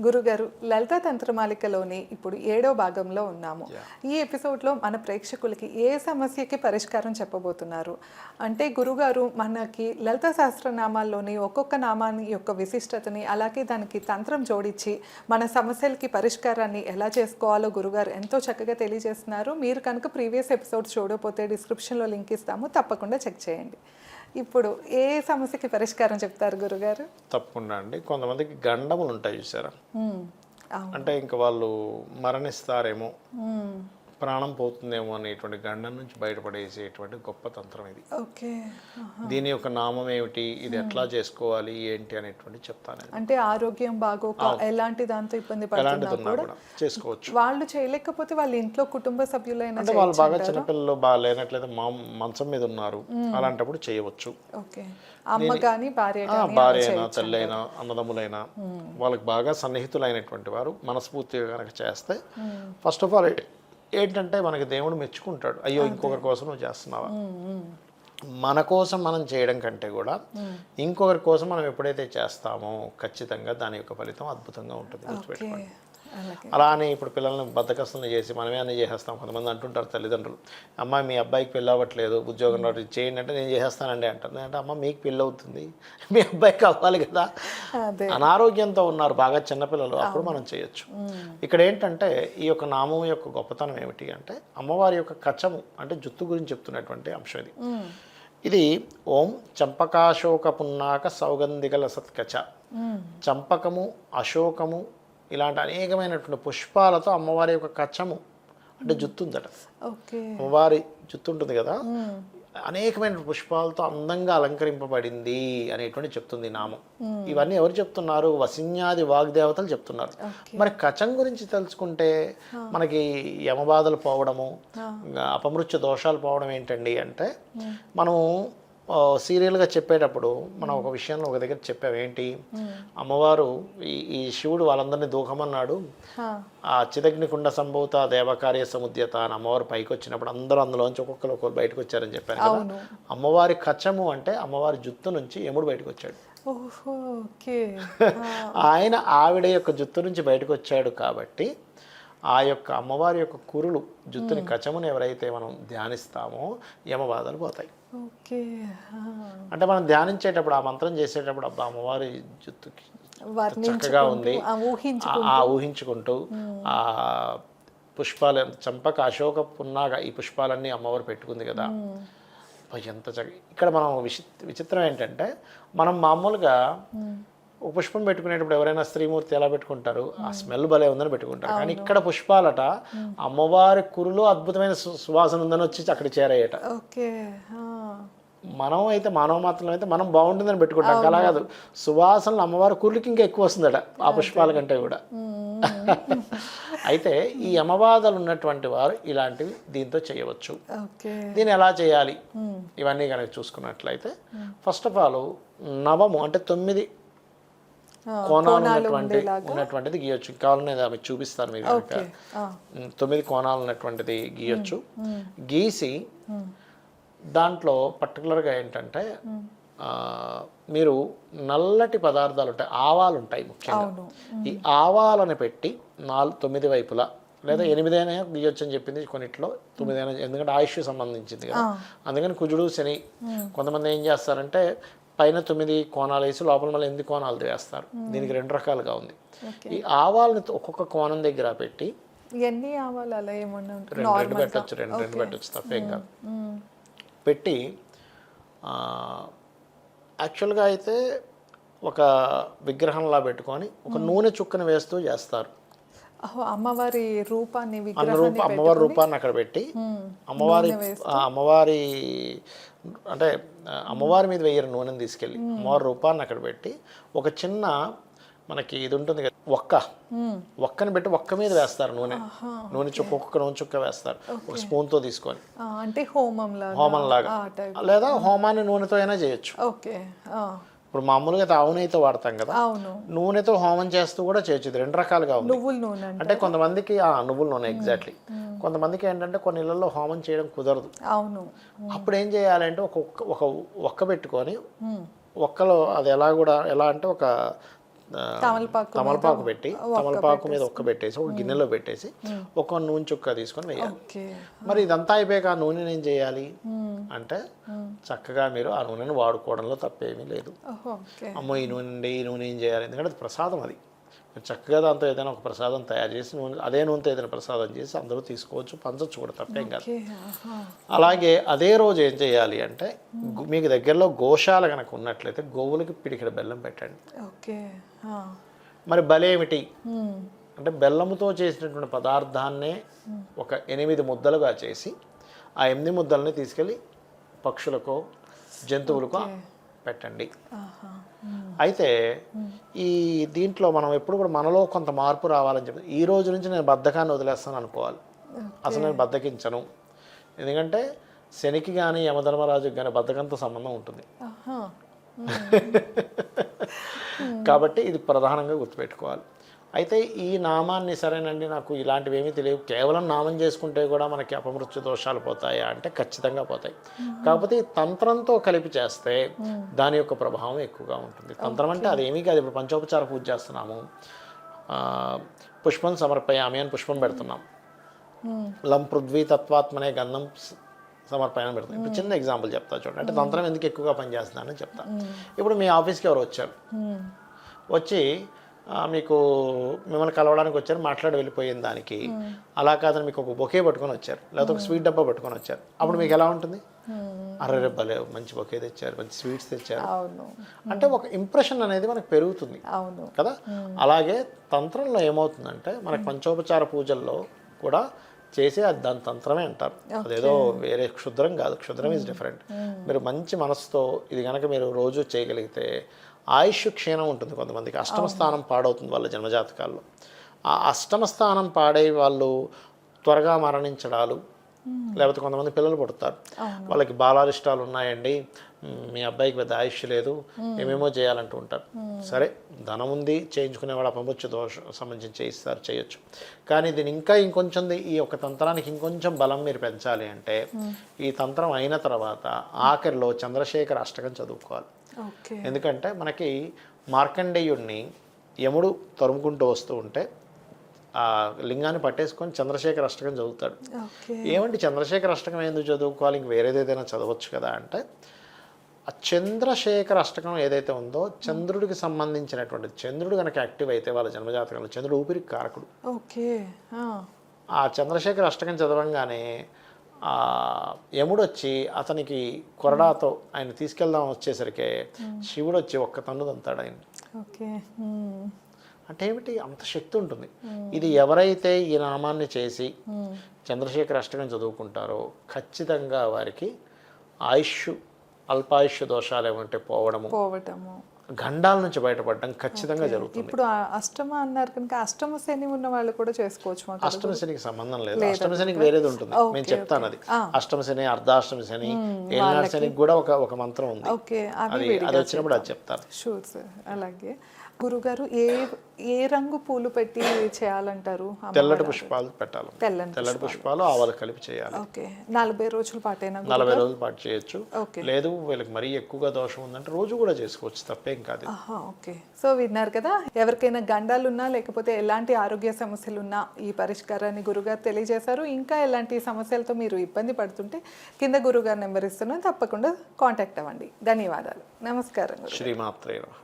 గురుగారు లలిత తంత్రమాలికలోని ఇప్పుడు ఏడో భాగంలో ఉన్నాము. ఈ ఎపిసోడ్లో మన ప్రేక్షకులకి ఏ సమస్యకి పరిష్కారం చెప్పబోతున్నారు? అంటే గురుగారు మనకి లలిత సహస్రనామాల్లోని ఒక్కొక్క నామాన్ని యొక్క విశిష్టతని అలాగే దానికి తంత్రం జోడించి మన సమస్యలకి పరిష్కారాన్ని ఎలా చేసుకోవాలో గురుగారు ఎంతో చక్కగా తెలియజేస్తున్నారు. మీరు కనుక ప్రీవియస్ ఎపిసోడ్స్ చూడకపోతే డిస్క్రిప్షన్లో లింక్ ఇస్తాము. తప్పకుండా చెక్ చేయండి. ఇప్పుడు ఏ సమస్యకి పరిష్కారం చెప్తారు గురుగారు? తప్పకుండా అండి. కొంతమందికి గండములు ఉంటాయి చూసారా? అంటే ఇంకా వాళ్ళు మరణిస్తారేమో. ప్రాణం పోతుందేమో అనేటువంటి గండం నుంచి బయటపడేసేటువంటి గొప్ప తంత్రం ఇది. ఓకే దీని యొక్క నామం ఏమిటి? ఇది ఎట్లా చేసుకోవాలి? ఏంటి అనేటువంటి చెప్తాను. అంటే ఆరోగ్యం బాగోక ఎలాంటి దాంతో ఇబ్బంది పడుతున్నా చేసుకోవచ్చు. వాళ్ళు చేయలేకపోతే వాళ్ళ ఇంట్లో కుటుంబ సభ్యులైనా అంటే వాళ్ళు బాగా చిన్నపిల్లలు బాగా లేనట్లయితే మా మంచం మీద ఉన్నారు అలాంటప్పుడు చేయవచ్చు. ఓకే. అమ్మ కానీ భార్య ఆ, కానీ భార్య అయినా తల్లి అయినా అన్నదమ్ములైనా వాళ్ళకి బాగా సన్నిహితులైనటువంటి వారు మనస్ఫూర్తిగా కనుక చేస్తే ఫస్ట్ ఆఫ్ ఆల్ ఏంటంటే మనకి దేవుడు మెచ్చుకుంటాడు. అయ్యో ఇంకొకరి కోసం నువ్వు చేస్తున్నావా? మన కోసం మనం చేయడం కంటే కూడా ఇంకొకరి కోసం మనం ఎప్పుడైతే చేస్తామో ఖచ్చితంగా దాని యొక్క ఫలితం అద్భుతంగా ఉంటుంది గుర్తుపెట్టుకోండి. అలా అని ఇప్పుడు పిల్లల్ని బద్దకస్తులు చేసి మనమే అన్నీ చేసేస్తాం. కొంతమంది అంటుంటారు తల్లిదండ్రులు అమ్మ మీ అబ్బాయికి పెళ్ళి అవ్వట్లేదు ఉద్యోగం రావట్లేదు చేయండి అంటే నేను చేసేస్తానండి అంటారు. అంటే అమ్మ మీకు పెళ్ళి అవుతుంది మీ అబ్బాయికి అవ్వాలి కదా. అనారోగ్యంతో ఉన్నారు బాగా చిన్నపిల్లలు అప్పుడు మనం చేయొచ్చు. ఇక్కడ ఏంటంటే ఈ యొక్క నామం యొక్క గొప్పతనం ఏమిటి అంటే అమ్మవారి యొక్క కచము అంటే జుత్తు గురించి చెప్తున్నటువంటి అంశం ఇది. ఇది ఓం చంపకాశోక పున్నాక సౌగంధిగల సత్కచ. చంపకము అశోకము ఇలాంటి అనేకమైనటువంటి పుష్పాలతో అమ్మవారి యొక్క కచ్చము అంటే జుత్తు ఉందట ఓకే. అమ్మవారి జుత్తు ఉంటుంది కదా. అనేకమైన పుష్పాలతో అందంగా అలంకరింపబడింది అనేటువంటి చెప్తుంది నామం. ఇవన్నీ ఎవరు చెప్తున్నారు? వసిన్యాది వాగ్దేవతలు చెప్తున్నారు. మరి కచం గురించి తెలుసుకుంటే మనకి యమబాధలు పోవడము అపమృత్యు దోషాలు పోవడం ఏంటండి అంటే మనం సీరియల్గా చెప్పేటప్పుడు మనం ఒక విషయంలో ఒక దగ్గర చెప్పాం ఏంటి? అమ్మవారు ఈ ఈ శివుడు వాళ్ళందరినీ దూకమన్నాడు. ఆ చిదగ్నికుండ సంభూత దేవకార్య సముద్యత అని అమ్మవారు పైకి వచ్చినప్పుడు అందరూ అందులోంచి ఒక్కొక్కరు ఒక్కొక్కరు బయటకు వచ్చారని చెప్పాను కదా అమ్మవారి కచ్చము అంటే అమ్మవారి జుత్తు నుంచి యముడు బయటకు వచ్చాడు ఆయన ఆవిడ యొక్క జుత్తు నుంచి బయటకు వచ్చాడు కాబట్టి ఆ యొక్క అమ్మవారి యొక్క కురులు జుత్తుని కచముని ఎవరైతే మనం ధ్యానిస్తామో యమబాధలు పోతాయి. ఓకే. అంటే మనం ధ్యానించేటప్పుడు ఆ మంత్రం చేసేటప్పుడు అబ్బా అమ్మవారి జుత్తుకి చక్కగా ఉంది. ఆ ఊహించు ఆ- ఆ ఊహించుకుంటూ ఆ పుష్పాలు చంపక అశోక పున్నాగా ఈ పుష్పాలన్నీ అమ్మవారు పెట్టుకుంది కదా. ఎంత చక్క ఇక్కడ మనం విచి విచిత్రం ఏంటంటే మనం మామూలుగా ఒక పుష్పం పెట్టుకునేటప్పుడు ఎవరైనా స్త్రీమూర్తి ఎలా పెట్టుకుంటారు? ఆ స్మెల్ భలే ఉందని పెట్టుకుంటారు. కానీ ఇక్కడ పుష్పాలట అమ్మవారి కురులో అద్భుతమైన సువాసన ఉందని వచ్చి అక్కడ ఆ. మనం అయితే మానవ మాత్రం అయితే మనం బాగుంటుందని పెట్టుకుంటాం. అలా కాదు. సువాసనలు అమ్మవారి కుర్లకి ఇంకా ఎక్కువ వస్తుందట ఆ పుష్పాల కంటే కూడా. అయితే ఈ యమబాధలు ఉన్నటువంటి వారు ఇలాంటివి దీంతో చేయవచ్చు. దీన్ని ఎలా చేయాలి? ఇవన్నీ కనుక చూసుకున్నట్లయితే ఫస్ట్ ఆఫ్ ఆల్ నవము అంటే తొమ్మిది కోణాలు ఉన్నటువంటి ఉన్నటువంటిది గీయొచ్చు. కావాలని ఆమె చూపిస్తాను మీకు కనుక తొమ్మిది కోణాలు ఉన్నటువంటిది గీయొచ్చు గీసి దాంట్లో పర్టికులర్గా ఏంటంటే మీరు నల్లటి పదార్థాలు ఉంటాయి ఆవాలు ఉంటాయి ముఖ్యంగా ఈ ఆవాలను పెట్టి నాలుగు తొమ్మిది వైపులా లేదా ఎనిమిదైనా గీయొచ్చు అని చెప్పింది కొన్నిట్లో తొమ్మిదైనా ఎందుకంటే ఆయుష్ సంబంధించింది కదా. అందుకని కుజుడు శని కొంతమంది ఏం చేస్తారంటే పైన తొమ్మిది కోణాలు వేసి లోపల మళ్ళీ ఎనిమిది కోణాలు వేస్తారు. దీనికి రెండు రకాలుగా ఉంది. ఈ ఆవాలని ఒక్కొక్క కోణం దగ్గర పెట్టి ఎన్ని ఆవాలు అలా ఏమన్నా రెండు రెండు పెట్టచ్చు రెండు రెండు పెట్టచ్చు తప్పేం కాదు. పెట్టి యాక్చువల్గా అయితే ఒక విగ్రహంలా పెట్టుకొని ఒక నూనె చుక్కను వేస్తూ చేస్తారు. అమ్మవారి రూపాన్ని రూప అమ్మవారి రూపాన్ని అక్కడ పెట్టి మ్మ్. అమ్మవారి అమ్మవారి అంటే అమ్మవారి మీద వేయరు నూనెని తీసుకెళ్ళి. అమ్మవారి రూపాన్ని అక్కడ పెట్టి ఒక చిన్న మనకి ఇది ఉంటుంది కదా ఒక్క. ఒక్కని పెట్టి ఒక్క మీద వేస్తారు నూనె. నూనె చుక్క ఒక్కొక్క నూనె చుక్క వేస్తారు. ఒక స్పూన్తో తీసుకొని. ఆ, అంటే హోమం లాగా హోమం లాగా లేదా హోమాన్ని నూనెతో అయినా చేయొచ్చు. ఓకే ఇప్పుడు మామూలుగా అయితే ఆవు నెయ్యితో వాడతాం కదా. అవును. నూనెతో హోమం చేస్తూ కూడా చేయొచ్చు. రెండు రకాలుగా ఉంది. అంటే కొంతమందికి ఆ నువ్వుల నూనె ఎగ్జాక్ట్లీ కొంతమందికి ఏంటంటే కొన్ని ఇళ్ళలో హోమం చేయడం కుదరదు. అవును. అప్పుడు ఏం చేయాలంటే ఒక ఒక ఒక్క పెట్టుకొని. ఒక్కలో అది ఎలా కూడా ఎలా అంటే ఒక తమలపాకు తమలపాకు పెట్టి తమలపాకు మీద ఒక్క పెట్టేసి ఒక గిన్నెలో పెట్టేసి ఒక నూనె చుక్క తీసుకొని వేయాలి. మరి ఇదంతా అయిపోయాక ఆ నూనెని ఏం చేయాలి? అంటే చక్కగా మీరు ఆ నూనెని వాడుకోవడంలో తప్పేమీ లేదు. అమ్మో ఈ నూనె ఈ నూనె ఏం చేయాలి? ఎందుకంటే అది ప్రసాదం అది. చక్కగా దాంతో ఏదైనా ఒక ప్రసాదం తయారు చేసి నూనె అదే నూనెతో ఏదైనా ప్రసాదం చేసి అందరూ తీసుకోవచ్చు పంచవచ్చు కూడా తప్పేం కాదు. అలాగే అదే రోజు ఏం చేయాలి అంటే మీకు దగ్గరలో గోశాల కనుక ఉన్నట్లయితే గోవులకి పిడికిడ బెల్లం పెట్టండి. మరి బలేమిటి. అంటే బెల్లముతో చేసినటువంటి పదార్థాన్నే ఒక ఎనిమిది ముద్దలుగా చేసి ఆ ఎనిమిది ముద్దల్ని తీసుకెళ్ళి పక్షులకో జంతువులకో పెట్టండి. అయితే ఈ దీంట్లో మనం ఎప్పుడు కూడా మనలో కొంత మార్పు రావాలని చెప్పి ఈ రోజు నుంచి నేను బద్ధకాన్ని వదిలేస్తాను అనుకోవాలి. అసలు నేను బద్దకించను. ఎందుకంటే శనికి కానీ యమధర్మరాజుకి కానీ బద్ధకంతో సంబంధం ఉంటుంది. కాబట్టి ఇది ప్రధానంగా గుర్తుపెట్టుకోవాలి. అయితే ఈ నామాన్ని సరేనండి నాకు ఇలాంటివి ఏమీ తెలియవు. కేవలం నామం చేసుకుంటే కూడా మనకి అపమృత్యు దోషాలు పోతాయా అంటే ఖచ్చితంగా పోతాయి. కాకపోతే తంత్రంతో కలిపి చేస్తే దాని యొక్క ప్రభావం ఎక్కువగా ఉంటుంది. తంత్రం అంటే అదేమీ కాదు. ఇప్పుడు పంచోపచార పూజ చేస్తున్నాము. పుష్పం సమర్పయామి అని పుష్పం పెడుతున్నాం. లం పృథ్వీ తత్వాత్మనే గంధం సమర్పణ పెడతాం ఇప్పుడు చిన్న ఎగ్జాంపుల్ చెప్తా చూడండి. అంటే తంత్రం ఎందుకు ఎక్కువగా పనిచేస్తుందని చెప్తా. ఇప్పుడు మీ ఆఫీస్కి ఎవరు వచ్చారు. వచ్చి మీకు మిమ్మల్ని కలవడానికి వచ్చారు మాట్లాడి వెళ్ళిపోయిన దానికి. అలా కాదని మీకు ఒక బొకే పట్టుకొని వచ్చారు. లేకపోతే ఒక స్వీట్ డబ్బా పట్టుకొని వచ్చారు. అప్పుడు మీకు ఎలా ఉంటుంది. అరే భలే మంచి బొకే తెచ్చారు మంచి స్వీట్స్ తెచ్చారు. అంటే ఒక ఇంప్రెషన్ అనేది మనకు పెరుగుతుంది. కదా? అలాగే తంత్రంలో ఏమవుతుందంటే మనకి పంచోపచార పూజల్లో కూడా చేసే అది దాని తంత్రమే అంటారు. అదేదో వేరే క్షుద్రం కాదు. క్షుద్రం ఈజ్ డిఫరెంట్ మీరు మంచి మనసుతో ఇది కనుక మీరు రోజు చేయగలిగితే ఆయుష్ క్షీణం ఉంటుంది కొంతమందికి. అష్టమ స్థానం పాడవుతుంది వాళ్ళ జన్మజాతకాల్లో. ఆ అష్టమ స్థానం పాడే వాళ్ళు త్వరగా మరణించడాలు లేకపోతే కొంతమంది పిల్లలు పుడతారు. వాళ్ళకి బాలారిష్టాలు ఉన్నాయండి. మ్, అబ్బాయికి పెద్ద ఆయుష్ లేదు. ఏమేమో చేయాలంటూ ఉంటారు. సరే ధనం ఉంది చేయించుకునేవాడు అపమృత్యు దోష సంబంధించి చేయిస్తారు చేయొచ్చు. కానీ దీని ఇంకా ఇంకొంచెం ఈ యొక్క తంత్రానికి ఇంకొంచెం బలం మీరు పెంచాలి అంటే ఈ తంత్రం అయిన తర్వాత ఆఖరిలో చంద్రశేఖర అష్టకం చదువుకోవాలి. ఎందుకంటే మనకి మార్కండేయుడిని యముడు తరుముకుంటూ వస్తూ ఉంటే ఆ లింగాన్ని పట్టేసుకొని చంద్రశేఖర అష్టకం చదువుతాడు. ఓకే. ఏమండి చంద్రశేఖర అష్టకం ఎందుకు చదువుకోవాలి? ఇంక వేరేది ఏదైనా చదవచ్చు కదా అంటే ఆ చంద్రశేఖర అష్టకం ఏదైతే ఉందో చంద్రుడికి సంబంధించినటువంటి చంద్రుడు కనుక యాక్టివ్ అయితే వాళ్ళ జన్మజాతకంలో చంద్రుడు ఊపిరికి కారకుడు. ఓకే. ఆ చంద్రశేఖర అష్టకం చదవంగానే ఆ యముడు వచ్చి అతనికి కొరడాతో ఆయన తీసుకెళ్దాం వచ్చేసరికి శివుడు వచ్చి ఒక్క తన్ను తంతాడు ఆయన. అంటే ఏమిటి? అంత శక్తి ఉంటుంది. ఇది ఎవరైతే ఈ నామాన్ని చేసి. చంద్రశేఖర అష్టకం చదువుకుంటారో ఖచ్చితంగా వారికి ఆయుష్ అల్పాయుష్ దోషాలు ఏమంటే పోవడము. పోవటము. గండాల నుంచి బయటపడడం ఖచ్చితంగా జరుగుతుంది. ఇప్పుడు అష్టమ అన్నారు కనుక అష్టమ శని ఉన్న వాళ్ళు కూడా చేసుకోవచ్చు అష్టమ శనికి సంబంధం లేదు. అష్టమ శనికి వేరేది ఉంటుంది. నేను చెప్తాను అది. అష్టమ శని అర్ధాష్టమ శని ఏనాడు శనికి కూడా ఒక ఒక మంత్రం ఉంది. అది అది వచ్చినప్పుడు అది చెప్తాను. షూర్ సార్ అలాగే. గురుగారు ఏ ఏ రంగు పూలు పెట్టి చేయాలంటారు? తెల్లటి పుష్పాలు పెట్టాలి. తెల్లని తెల్లటి పుష్పాలు. ఆవాలు కలిపి చేయాలి. ఓకే. నలభై రోజుల పాటేనా? నలభై రోజుల పాటు చేయొచ్చు. ఓకే. లేదు వీళ్ళకి మరీ ఎక్కువగా దోషం ఉందంటే రోజు కూడా చేసుకోవచ్చు తప్పేం కాదు. ఓకే. సో విన్నారు కదా ఎవరికైనా గండాలున్నా లేకపోతే ఎలాంటి ఆరోగ్య సమస్యలున్నా ఈ పరిష్కారాన్ని గురుగారు తెలియజేశారు. ఇంకా ఎలాంటి సమస్యలతో మీరు ఇబ్బంది పడుతుంటే కింద గురుగారు నెంబర్ ఇస్తున్నాను తప్పకుండా కాంటాక్ట్ అవ్వండి. ధన్యవాదాలు. నమస్కారం శ్రీమాత్రే